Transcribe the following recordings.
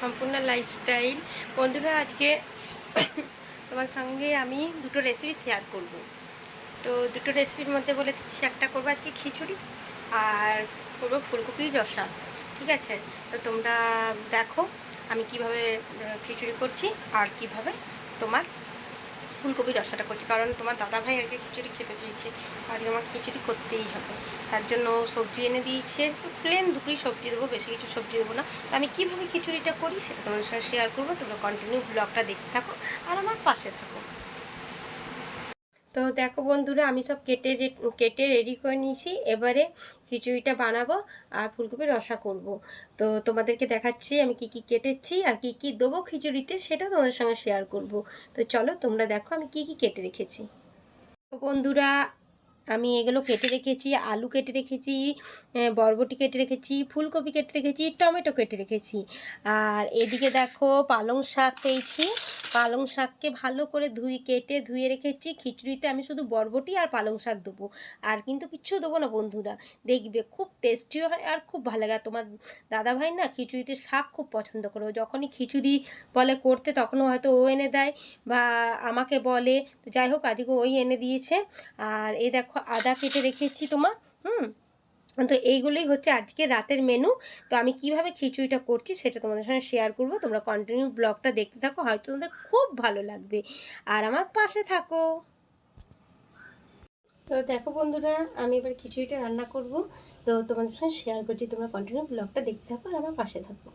সম্পূর্ণ লাইফস্টাইল বন্ধুরা, আজকে তোমার সঙ্গে আমি দুটো রেসিপি শেয়ার করব। তো দুটো রেসিপির মধ্যে বলে দিচ্ছি, একটা করব আজকে খিচুড়ি আর করব ফুলকপির রসা, ঠিক আছে? তো তোমরা দেখো আমি কীভাবে খিচুড়ি করছি আর কীভাবে তোমার ফুলকপির রসাটা করছি। কারণ তোমার দাদা ভাই আজকে খিচুড়ি খেতে চেয়েছে। আর আমার খিচুড়ি করতেই হবে। তার জন্য সবজি এনে দিয়েছে। প্লেন দুটোই সবজি দেবো, বেশি কিছু সবজি দেবো না। তো আমি কীভাবে খিচুড়িটা করি সেটা তোমাদের সঙ্গে শেয়ার করব। তোমরা কন্টিনিউ ব্লগটা দেখতে থাকো আর আমার পাশে থাকো। তো দেখো বন্ধুরা, আমি সব কেটে কেটে রেডি করে নিয়েছি। এবারে খিচুড়িটা বানাবো আর ফুলকপির রসা করব। তো তোমাদেরকে দেখাচ্ছি আমি কি কি কেটেছি আর কি কি দেবো খিচুড়িতে, সেটা তোমাদের সঙ্গে শেয়ার করব। তো চলো তোমরা দেখো আমি কি কি কেটে রেখেছি। বন্ধুরা আমি এগুলো কেটে রেখেছি, আলু কেটে রেখেছি বরবটি কেটে রেখেছি, ফুলকপি কেটে রেখেছি, টমেটো কেটে রেখেছি। আর এদিকে দেখো পালং শাক পেয়েছি। পালং শাককে ভালো করে ধুই, কেটে ধুয়ে রেখেছি। খিচুড়িতে আমি শুধু বরবটি আর পালং শাক দেবো। আর কিন্তু কিচ্ছু দেবো না বন্ধুরা। দেখবে খুব টেস্টিও হয় আর খুব ভালো লাগে। তোমার দাদা ভাই না খিচুড়িতে শাক খুব পছন্দ করে। যখনই খিচুড়ি বলে করতে তখনও হয়তো ও এনে দেয় বা আমাকে বলে। যাই হোক, আজকে ওই এনে দিয়েছে। আর এই দেখো আদা কেটে রেখেছি তোমার হুম? তো এইগুলোই হচ্ছে আজকে রাতের মেনু তো আমি কীভাবে খিচুড়িটা করছি সেটা তোমাদের সঙ্গে শেয়ার করব। তোমরা কন্টিনিউ ব্লগটা দেখতে থাকো, হয়তো তোমাদের খুব ভালো লাগবে। আর আমার পাশে থাকো। তো দেখো বন্ধুরা, আমি এবার খিচুড়িটা রান্না করব। তো তোমাদের সঙ্গে শেয়ার করছি, তোমরা কন্টিনিউ ব্লগটা দেখতে থাকো আর আমার পাশে থাকো।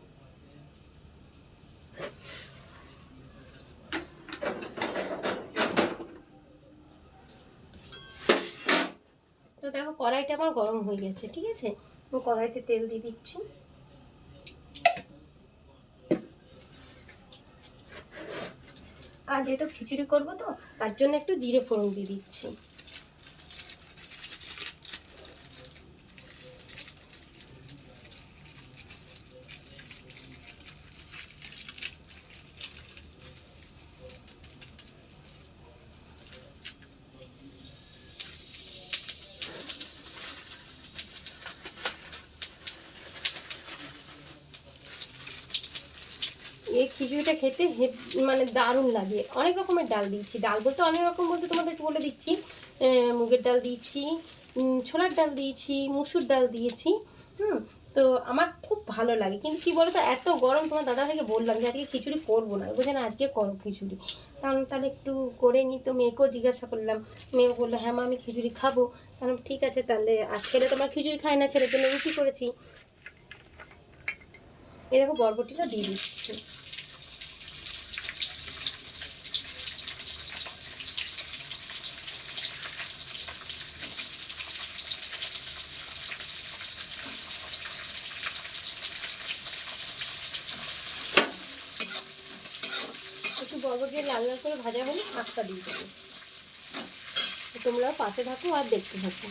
তো দেখো কড়াইটা আমার গরম হয়ে গেছে, ঠিক আছে? আমি কড়াইতে তেল দিয়ে দিচ্ছি। আর যেহেতু খিচুড়ি করব তো, তার জন্য একটু জিরে ফোড়ন দিয়ে দিচ্ছি। এই খিচুড়িটা খেতে মানে দারুণ লাগে। অনেক রকমের ডাল দিয়েছি। ডাল বলতে অনেক রকম বলতে তোমাদেরকে বলে দিচ্ছি। মুগের ডাল দিয়েছি ছোলার ডাল দিয়েছি, মুসুর ডাল দিয়েছি, হুম? তো আমার খুব ভালো লাগে। কিন্তু কি বলতো, এত গরম তোমার দাদা ভাইকে বললাম যে, আজকে খিচুড়ি করব না। বলছে, না, আজকে করো খিচুড়ি। কারণ তাহলে একটু করে নিই তো মেয়েকেও জিজ্ঞাসা করলাম। মেয়েও বলল হ্যাঁ মা, আমি খিচুড়ি খাব। কারণ ঠিক আছে তাহলে। আর ছেলে তোমার খিচুড়ি খায় না, ছেলের জন্য রুটি করেছি। এরকম বরবটিটা দিয়ে দিচ্ছি একটু বরবটি লাল করে ভাজা হলে শাকটা দিয়ে দেবো। তোমরা পাশে থাকো আর দেখতে থাকো।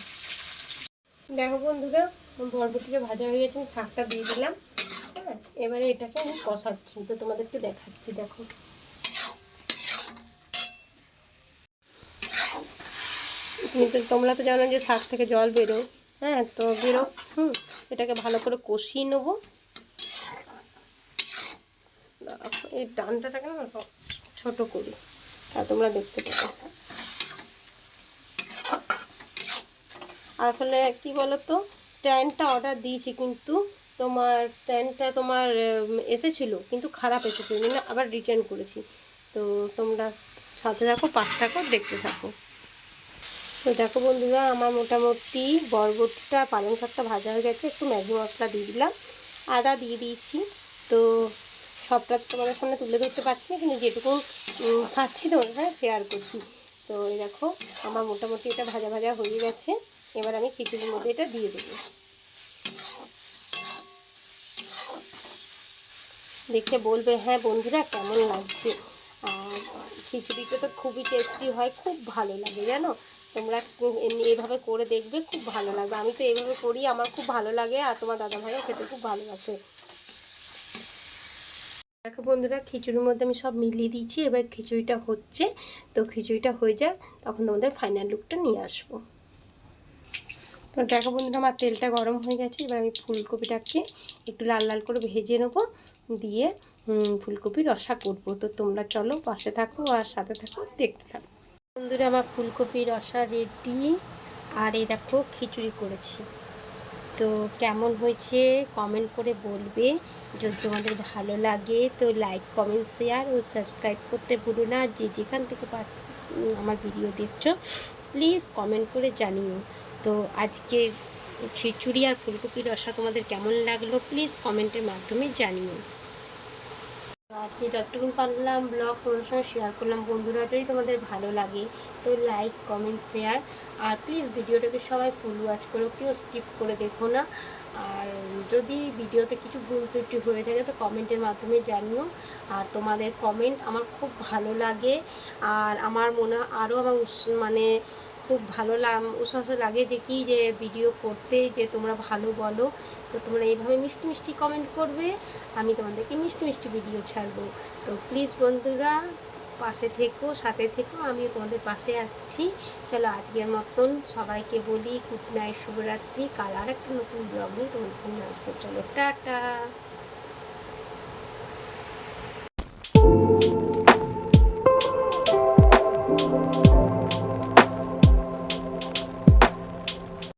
দেখো বন্ধুরা, বরবটিটা ভাজা হয়ে গেছে শাকটা দিয়ে দিলাম। হ্যাঁ এবারে এটাকে আমি কষাচ্ছি, তো তোমাদেরকে দেখাচ্ছি, দেখো। কিন্তু তোমরা তো জানো যে শাক থেকে জল বেরো হ্যাঁ তো বেরো, হুম, এটাকে ভালো করে কষিয়ে নেব। এই ডানটাটাকে না ছোট করি। তা তোমরা দেখতে পাবে। আসলে কি বলো তো স্ট্যান্ডটা অর্ডার দিয়েছি কিন্তু তোমার স্ট্যান্ডটা তোমার এসেছিল, কিন্তু খারাপ এসেছিল না আবার রিটার্ন করেছি। তো তোমরা সাথে থাকো, পাশ থাকো, দেখতে থাকো। তো দেখো বন্ধুরা, আমার মোটামুটি বরবটিটা, পালং শাকটা ভাজা হয়ে গেছে, একটু ম্যাগি মশলা দিয়ে দিলাম, আদা দিয়ে দিয়েছি। তো সবটা তোমাদের সামনে তুলে ধরতে পারছি না, কিন্তু যেটুকু পাচ্ছি তোমাদের সাথে শেয়ার করছি। তো এই দেখো, আমার মোটামুটি এটা ভাজা ভাজা হয়ে গেছে। এবার আমি খিচুড়ির মধ্যে এটা দিয়ে দেবো। দেখে বলবে হ্যাঁ বন্ধুরা, কেমন লাগছে? আর খিচুড়িটা তো খুবই টেস্টি হয়, খুব ভালো লাগে, জানো? তোমরা এমনি এভাবে করে দেখবে, খুব ভালো লাগবে। আমি তো এইভাবে করি, আমার খুব ভালো লাগে, আর তোমার দাদা ভাইও খেতে খুব ভালোবাসে। দেখো বন্ধুরা খিচুড়ির মধ্যে আমি সব মিলিয়ে দিয়েছি এবার খিচুড়িটা হচ্ছে। তো খিচুড়িটা হয়ে যায় তখন তোমাদের ফাইনাল লুকটা নিয়ে আসব। তো দেখো বন্ধুরা আমার তেলটা গরম হয়ে গেছে এবার আমি ফুলকপিটাকে একটু লাল লাল করে ভেজে নেব। দিয়ে হুম, ফুলকপির রসা করব। তো তোমরা চলো পাশে থাকো আর সাথে থাকো দেখতে থাকো। বন্ধুরা আমার ফুলকপির রসা রেডি আর এই দেখো খিচুড়ি করেছি। তো কেমন হয়েছে কমেন্ট করে বলবে। যদি তোমাদের ভালো লাগে তো লাইক কমেন্ট শেয়ার ও সাবস্ক্রাইব করতে ভুলো না। যে যেখান থেকে আমার ভিডিও দেখছ প্লিজ কমেন্ট করে জানিও। তো আজকে খিচুড়ি আর ফুলকপির রসা তোমাদের কেমন লাগল প্লিজ কমেন্টের মাধ্যমে জানিও। আজকে যতটুকু পারলাম ব্লগ তোমাদের সঙ্গে শেয়ার করলাম। বন্ধুরা, যদি তোমাদের ভালো লাগে তো লাইক কমেন্ট শেয়ার আর প্লিজ ভিডিওটাকে সবাই ফুল ওয়াচ করো, কেউ স্কিপ করে দেখো না। আর যদি ভিডিওতে কিছু ভুল ত্রুটি হয়ে থাকে তো কমেন্টের মাধ্যমে জানিও। আর তোমাদের কমেন্ট আমার খুব ভালো লাগে। আর আমার মনে আরও আমার মানে খুব ভালো উৎসাহ লাগে যে কি যে ভিডিও করতে যে তোমরা ভালো বলো। তো তোমরা এইভাবে মিষ্টি মিষ্টি কমেন্ট করবে, আমি তোমাদেরকে মিষ্টি মিষ্টি ভিডিও ছাড়বো। তো প্লিজ বন্ধুরা পাশে থেকো, সাথে থেকো, আমি তোমাদের পাশে আসছি। চলো আজকের মতন সবাইকে বলি, গুড নাইট, শুভরাত্রি। কাল আর একটা নতুন ব্লগ নিয়ে তোমাদের সঙ্গে আসব। চলো, টাটা।